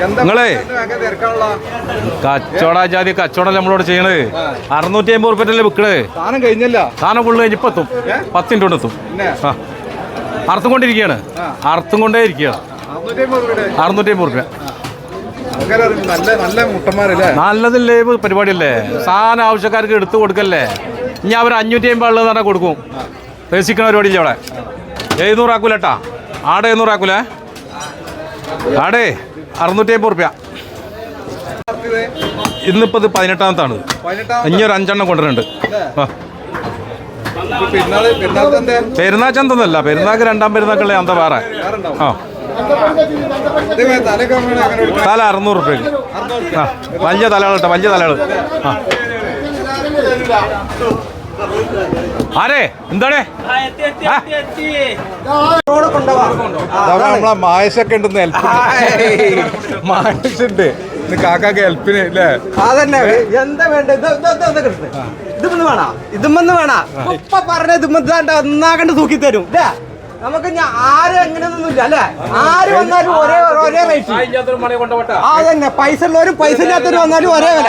നിങ്ങളേ കച്ചവട ജാതി കച്ചവടം നമ്മളോട് ചെയ്യണത്? അറുന്നൂറ്റി അമ്പത് റുപ്യല്ലേ വിൽക്കണത് സാധനം കഴിഞ്ഞല്ല. സാധനം ഫുള്ള് കഴിഞ്ഞ് ഇപ്പം എത്തും പത്തിന്റെ കൊണ്ട് എത്തും. ആ. അറുത്തും കൊണ്ടിരിക്കുകയാണ് അറുത്തും കൊണ്ടേ ഇരിക്കുകയാണ് അറുന്നൂറ്റി അമ്പത് റുപ്യ ആൾക്കാര് അറിയും, നല്ല നല്ല മുട്ടന്മാരല്ലേ? നല്ലത് ലേബ് പരിപാടിയല്ലേ? സാധനം ആവശ്യക്കാർക്ക് എടുത്തു കൊടുക്കല്ലേ? ഇനി അവർ അഞ്ഞൂറ്റി അമ്പത് ഉള്ളത് തന്നെ കൊടുക്കും. രസിക്കണ പരിപാടി അവിടെ? എഴുന്നൂറാക്കൂലട്ടാ ആടെ എഴുന്നൂറാക്കൂലേ ആടേ അറുന്നൂറ്റി അമ്പത് റുപ്യ. ഇന്നിപ്പോൾ ഇത് പതിനെട്ടാമത്താണ് ഇനിയൊരു അഞ്ചെണ്ണം കൊണ്ടുവരുന്നുണ്ട്. ആ. പെരുന്നാൾ തന്നെ പെരുന്നാൾ ചന്തന്നല്ല പെരുന്നാൾക്ക് രണ്ടാം പെരുന്നാക്കുള്ള അന്ത വേറെ. ആ. തല അറുന്നൂറ് റുപ്യക്ക്. ആ വലിയ തലകൾ കേട്ടോ വലിയ തലകൾ ആ. ആരേ അതാ നമ്മളെ മായസൊക്കെ ഉണ്ടെന്ന് ഹെൽപ്പ് മായശുണ്ട് ഇന്ന് കാക്കാക്ക് ഹെൽപ്പിന് അല്ലേ അതന്നെ എന്താ വേണ്ട ഇത് ഇത് ഇത് ഇത് കിട്ടുന്നത് ഇതുമെന്ന് വേണ ഇതുമെന്ന് വേണ ഉപ്പ പറഞ്ഞ ഇതുമെന്ന് ഒന്നാകണ്ട് തൂക്കി തരും അല്ലേ നമുക്ക് ആരും അങ്ങനെയൊന്നുമില്ല അല്ലേ ആര് വന്നാലും ഒരേ ഒരേ റേറ്റ് ആ തന്നെ പൈസ ഉള്ളവരും പൈസ ഇല്ലാത്തവരും വന്നാലും ഒരേ വില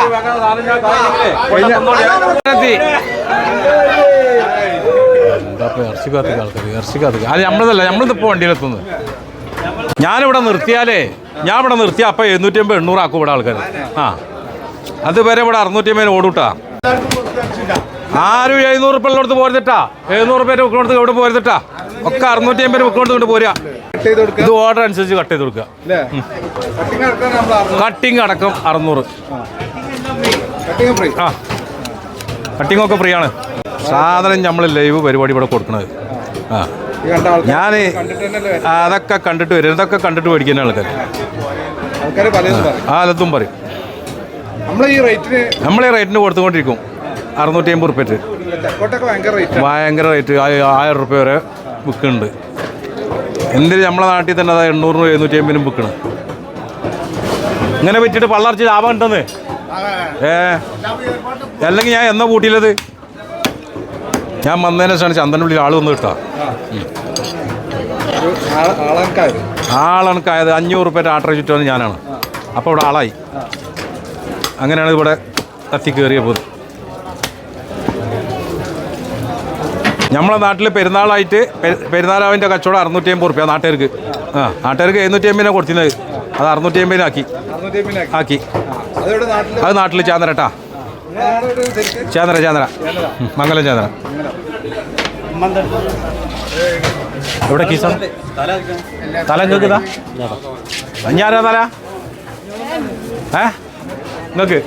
ഇറച്ചി കാത്തിക്ക ആൾക്കാർ ഇറച്ചി കാത്തിക്ക അത് നമ്മളതല്ല നമ്മളിതിപ്പോൾ വണ്ടിയിലെത്തുന്നത്. ഞാനിവിടെ നിർത്തിയാലേ ഞാൻ ഇവിടെ നിർത്തിയാൽ അപ്പം എഴുന്നൂറ്റി അമ്പത് എണ്ണൂറ് ആക്കും ഇവിടെ ആൾക്കാർ ആ. അതുവരെ ഇവിടെ അറുന്നൂറ്റി അമ്പതിന് ഓടൂട്ടാ. ആരും എഴുന്നൂറ് ഉറുപ്പ ഉള്ളിടത്ത് പോരുന്നിട്ടാ എഴുന്നൂറ് പേര് ബുക്കിനടുത്ത് എവിടെ പോരുന്നിട്ടാ ഒക്കെ അറുന്നൂറ്റി അമ്പത് വിൽക്കുന്നിടത്ത് കൊണ്ട് പോരുക ഇത് ഓർഡർ അനുസരിച്ച് കട്ട് ചെയ്ത് കൊടുക്കുക കട്ടിങ് അടക്കം അറുന്നൂറ്. ആ. കട്ടിങ് ഒക്കെ ഫ്രീ ആണ്. സാധനം നമ്മൾ ലൈവ് പരിപാടി ഇവിടെ കൊടുക്കണത്. ആ. ഞാൻ അതൊക്കെ കണ്ടിട്ട് വരും. ഇതൊക്കെ കണ്ടിട്ട് മേടിക്കുന്ന ആൾക്കാർ ആ അലത്തും പറയും. നമ്മൾ ഈ റേറ്റിന് നമ്മളെ റേറ്റിന് കൊടുത്തുകൊണ്ടിരിക്കും. അറുന്നൂറ്റി അമ്പത് റുപ്യ ഭയങ്കര റേറ്റ്. ആയിരം റുപ്യ വരെ വിൽക്കുന്നുണ്ട്. എന്തിന് നമ്മളെ നാട്ടിൽ തന്നെ അതാ എണ്ണൂറിനും എഴുന്നൂറ്റി അമ്പതിനും വിൽക്കണം ഇങ്ങനെ വിറ്റിട്ട് പള്ളർച്ച് ലാഭം ഉണ്ടെന്ന്. ഏ? അല്ലെങ്കിൽ ഞാൻ എന്നാ പൂട്ടിയില്ലത് ഞാൻ വന്നതിനെ ശേഷമാണ് ചന്ദനപ്പള്ളിയിൽ ആൾ വന്ന് കിട്ടാ. ആളണക്കായത് അഞ്ഞൂറ് റുപ്യ ആട്ടറ ചുറ്റുമെന്ന് ഞാനാണ്. അപ്പോൾ ഇവിടെ ആളായി. അങ്ങനെയാണ് ഇവിടെ തത്തി കയറിയ പോത്. നമ്മളെ നാട്ടിൽ പെരുന്നാളായിട്ട് പെരുന്നാളാവിന്റെ കച്ചവടം അറുന്നൂറ്റി അമ്പത് റുപ്യ നാട്ടുകാർക്ക്. ആ നാട്ടുകാർക്ക് എഴുന്നൂറ്റി അമ്പതിനാണ് കൊടുത്തിരുന്നത്. അത് അറുന്നൂറ്റി അമ്പതിനാക്കി ആക്കി. അത് നാട്ടിൽ ചാന്തരട്ടാ. നാടോട് ചാന്ദ്ര. മംഗല ചാന്ദ്ര. എവിടെ കീസ തല നിങ്ങൾക്കിതാ ഞാനാ തല? ഏ? നിങ്ങൾക്ക്